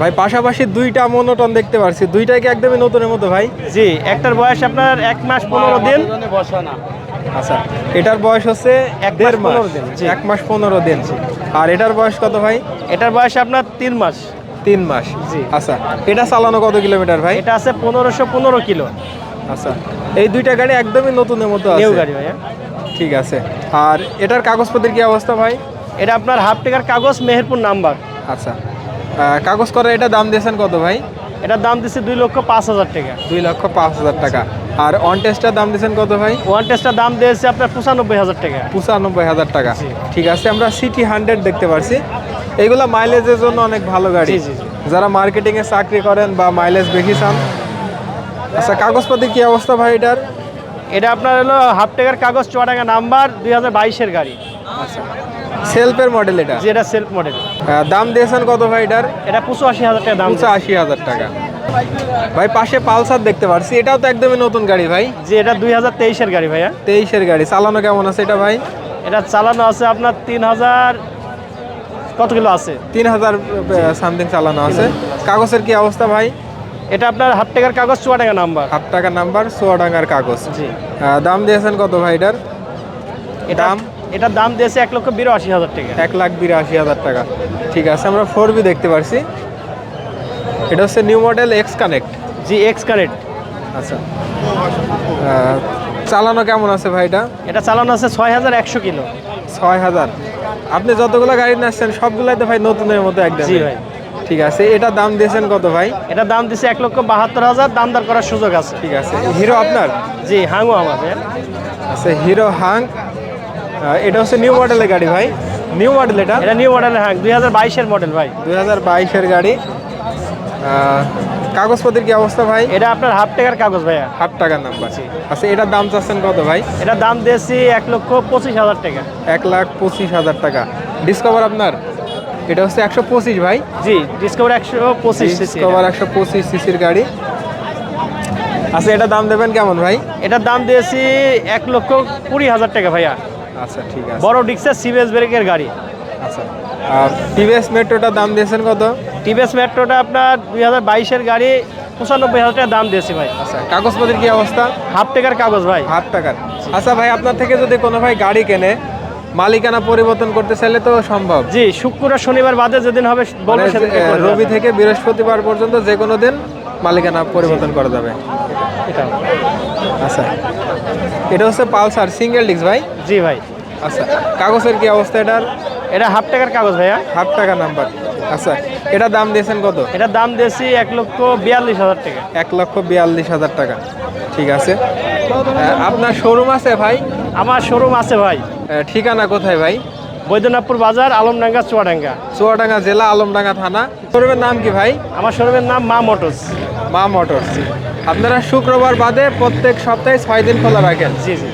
ভাই পাশাপাশি দুইটা মনোটন দেখতে পারছি। দুইটাই কি একদমই নতুনের মতো ভাই? জি একটার বয়স আপনার এক মাস পনেরো দিন। আচ্ছা। এটার বয়স হচ্ছে এক দেড় মাস দিন, জি। এক মাস পনেরো দিন। আর এটার বয়স কত ভাই? এটার বয়স আপনার তিন মাস। তিন মাস। জি। আচ্ছা এটা চালানো কত কিলোমিটার ভাই? এটা আছে পনেরোশো পনেরো কিলো। আচ্ছা এই দুইটা গাড়ি একদমই নতুনের মতো নিউ আছে। গাড়ি ভাইয়া। ঠিক আছে। আর এটার কাগজপত্রের কি অবস্থা ভাই? এটা আপনার হাফ টাকার কাগজ মেহেরপুর নাম্বার। আচ্ছা। কাগজ করে এটা দাম দিয়েছেন কত ভাই? এটার দাম দিচ্ছে দুই লক্ষ পাঁচ হাজার টাকা। দুই লক্ষ পাঁচ হাজার টাকা। আর অন টেস্টার দাম দিয়েছেন কত ভাই? ওয়ান টেস্টার দাম দিয়েছে আপনার পঁচানব্বই হাজার টাকা। পঁচানব্বই হাজার টাকা। ঠিক আছে আমরা সিটি হান্ড্রেড দেখতে পারছি। এগুলা মাইলেজের জন্য অনেক ভালো গাড়ি। যারা মার্কেটিংয়ে চাকরি করেন বা মাইলেজ বেশি চান। আচ্ছা কাগজপাতি কি অবস্থা ভাই এটার? এটা আপনার হলো হাফ টাকার কাগজ চুয়াডাঙ্গা নাম্বার দুই হাজার বাইশের গাড়ি। আচ্ছা। সেলফের মডেল এটা? যেটা সেলফ মডেল। দাম দিয়েছেন কত ভাই এটার? এটা পঁচাশি হাজার টাকা দাম পঁচাশি হাজার টাকা। ভাই পাশে পালসার দেখতে পারছি। এটাও তো একদমই নতুন গাড়ি ভাই। যে এটা দুই হাজার তেইশের গাড়ি ভাইয়া। তেইশের গাড়ি। চালানো কেমন আছে এটা ভাই? এটা চালানো আছে আপনার তিন হাজার কত কিলো আছে? তিন হাজার সামথিং চালানো আছে। কাগজের কি অবস্থা ভাই? এটা আপনার হাফ টাকার কাগজ চুয়াডাঙ্গা নাম্বার। হাফ টাকার নাম্বার সোয়াডাঙ্গার কাগজ। জি। দাম দিয়েছেন কত ভাই এটার? এটা দাম? এটার দাম দিয়েছে এক লক্ষ বিরাশি হাজার টাকা। এক লাখ বিরাশি হাজার টাকা। ঠিক আছে আমরা ফোর বি দেখতে পারছি। এটা হচ্ছে নিউ মডেল এক্স কানেক্ট জি এক্স কানেক্ট আচ্ছা। চালানো কেমন আছে ভাইটা এটা? চালানো আছে ছয় হাজার একশো কিলো। ছয় হাজার। আপনি যতগুলো গাড়ি নিয়ে সবগুলাই তো ভাই নতুনের মতো একদম জি ভাই। ঠিক আছে এটা দাম দিয়েছেন কত ভাই? এটা দাম দিছে এক লক্ষ বাহাত্তর হাজার দাম দর করার সুযোগ আছে। ঠিক আছে হিরো আপনার? জি হাঙ্গু আমাদের। আচ্ছা হিরো হাং আহ, এটা হচ্ছে নিউ মডেলের গাড়ি ভাই। নিউ মডেল এটা? এটা নিউ মডেলের হ্যাঁ দুই হাজার বাইশের মডেল ভাই। দুই হাজার বাইশের গাড়ি। কাগজপত্রের কি অবস্থা ভাই? এটা আপনার হাফ টাকার কাগজ ভাইয়া। হাফ টাকার নাম্বার আচ্ছা এটার দাম চাচ্ছেন কত ভাই? এটার দাম দিয়েছি এক লক্ষ পঁচিশ হাজার টাকা। এক লাখ পঁচিশ হাজার টাকা। ডিসকভার আপনার? এটা হচ্ছে একশো পঁচিশ ভাই। জি ডিসকভার একশো পঁচিশ ডিসকভার একশো পঁচিশ সিসির গাড়ি। আচ্ছা এটা দাম দেবেন কেমন ভাই? এটার দাম দিয়েছি এক লক্ষ কুড়ি হাজার টাকা ভাইয়া। আচ্ছা ঠিক আছে। বড় ডিক্সের সিবিএস ব্রেকের গাড়ি। আচ্ছা। আর টিভিএস মেট্রোটার দাম দিয়েছেন কত? টিভিএস মেট্রোটা আপনার দুই হাজার বাইশের গাড়ি পঁচানব্বই হাজার টাকা দাম দিয়েছি ভাই। আচ্ছা কাগজপত্রের কি অবস্থা? হাফ টাকার কাগজ ভাই। হাফ টাকার। আচ্ছা ভাই আপনার থেকে যদি কোনো ভাই গাড়ি কেনে মালিকানা পরিবর্তন করতে চাইলে তো সম্ভব। জি শুক্র আর শনিবার বাদে যেদিন হবে মানে, রবি থেকে বৃহস্পতিবার পর্যন্ত যে কোনো দিন মালিকানা পরিবর্তন করা যাবে। যাবে। এটা আচ্ছা। এটা হচ্ছে পালসার সিঙ্গেল ডিস্ক ভাই? জি ভাই। আচ্ছা কাগজের কি অবস্থা এটার? এটা হাফ টাকার কাগজ ভাইয়া। হাফ টাকা নাম্বার। আচ্ছা এটা দাম দিয়েছেন কত? এটার দাম দিয়েছি এক লক্ষ বিয়াল্লিশ হাজার টাকা। এক লক্ষ বিয়াল্লিশ হাজার টাকা। ঠিক আছে। আপনার শোরুম আছে ভাই? আমার শোরুম আছে ভাই। ঠিকানা কোথায় ভাই? বৈদ্যনাথপুর বাজার আলমডাঙ্গা চুয়াডাঙ্গা। চুয়াডাঙ্গা জেলা আলমডাঙ্গা থানা। শোরুমের নাম কি ভাই? আমার শোরুমের নাম মা মোটরস। মা মোটরস। আপনারা শুক্রবার বাদে প্রত্যেক সপ্তাহে ছয় দিন খোলা রাখেন। জি জি।